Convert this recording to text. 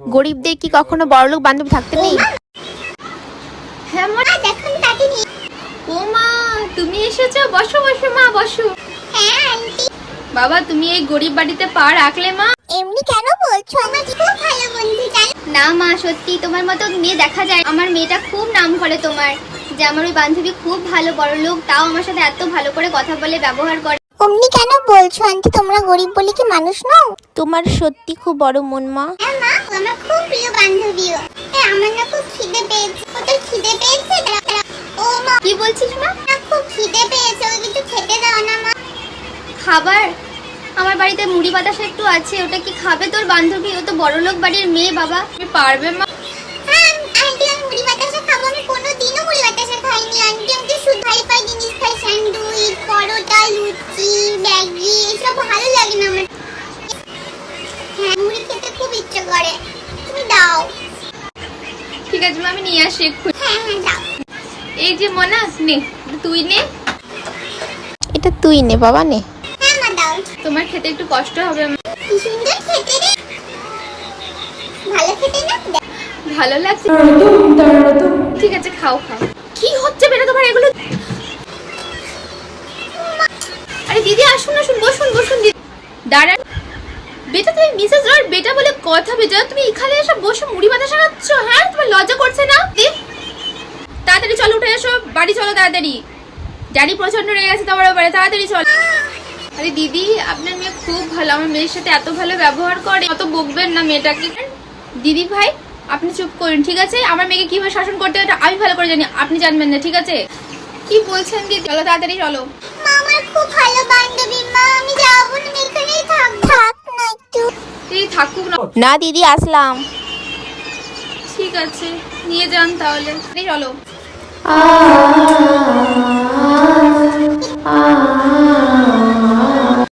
গরিবদের কি কখনো বড়লোক বান্ধবী থাকতে নেই? হ্যাঁ ও মা তুমি এসেছ? বসো বসো মা বসো। হ্যাঁ বাবা তুমি এই গরিব বাড়িতে পা রাখলে মা? এমনি কেন বলছো? আমার খুব ভালো বন্ধু জানো? না মা সত্যি তোমার মতো মেয়ে দেখা যায়। আমার মেয়েটা খুব নাম করে তোমার যে আমার ওই বান্ধবী খুব ভালো বড় লোক তাও আমার সাথে এত ভালো করে কথা বলে ব্যবহার করে। অমনি কেন বলছো আন্টি? তোমরা গরিব বলে কি মানুষ নও? তোমার সত্যি খুব বড় মন মা। হ্যাঁ মা আমার খুব প্রিয় বান্ধবীও আমার না খুব খিদে পেয়েছে। ও খিদে পেয়েছে। ও মা। কি বলছিস মা? না খুব খিদে পেয়েছে। ওই কিছু খেতে দাও না মা। খাবার? আমার বাড়িতে মুড়ি বাতাসা একটু আছে। ওটা কি খাবে তোর বান্ধবী? ও তো বড় লোক বাড়ির মেয়ে বাবা। তুমি পারবে মা। ঠিক আছে আমি নিয়ে আসি এক্ষুনি। এই যে মনা নে তুই নে। এটা তুই নে বাবা নে। তোমার খেতে একটু কষ্ট হবে ভালো লাগছে? ঠিক আছে খাও খাও। কি হচ্ছে বেটা তোমার এগুলো? আরে দিদি আসুন আসুন বসুন বসুন দিদি। দাঁড়ান। বেটা তুমি মিসেস রয় বেটা বলে কথা বেটা তুমি এখানে এসে বসে মুড়ি বাতাসা খাচ্ছ হ্যাঁ তোমার লজ্জা করছে না দি তাড়াতাড়ি চলো উঠে এসো বাড়ি চলো তাড়াতাড়ি। জানি প্রচণ্ড রেগে গেছে তোমার ব্যাপারে তাড়াতাড়ি চলো। আরে দিদি আপনার মেয়ে খুব ভালো আমার মেয়ের সাথে এত ভালো ব্যবহার করে অত বকবেন না মেয়েটাকে। দিদি ভাই আপনি চুপ করুন ঠিক আছে? আমার মেয়েকে কীভাবে শাসন করতে হয় আমি ভালো করে জানি আপনি জানবেন না ঠিক আছে? কি বলছেন দিদি? চলো তাড়াতাড়ি চলো। মা আমার খুব ভালো বান্ধবী মা আমি যাব না এখানেই থাকব। থাক না একটু। দিদি থাকুক না। না দিদি আসলাম। ঠিক আছে নিয়ে যান তাহলে। চলো। 아.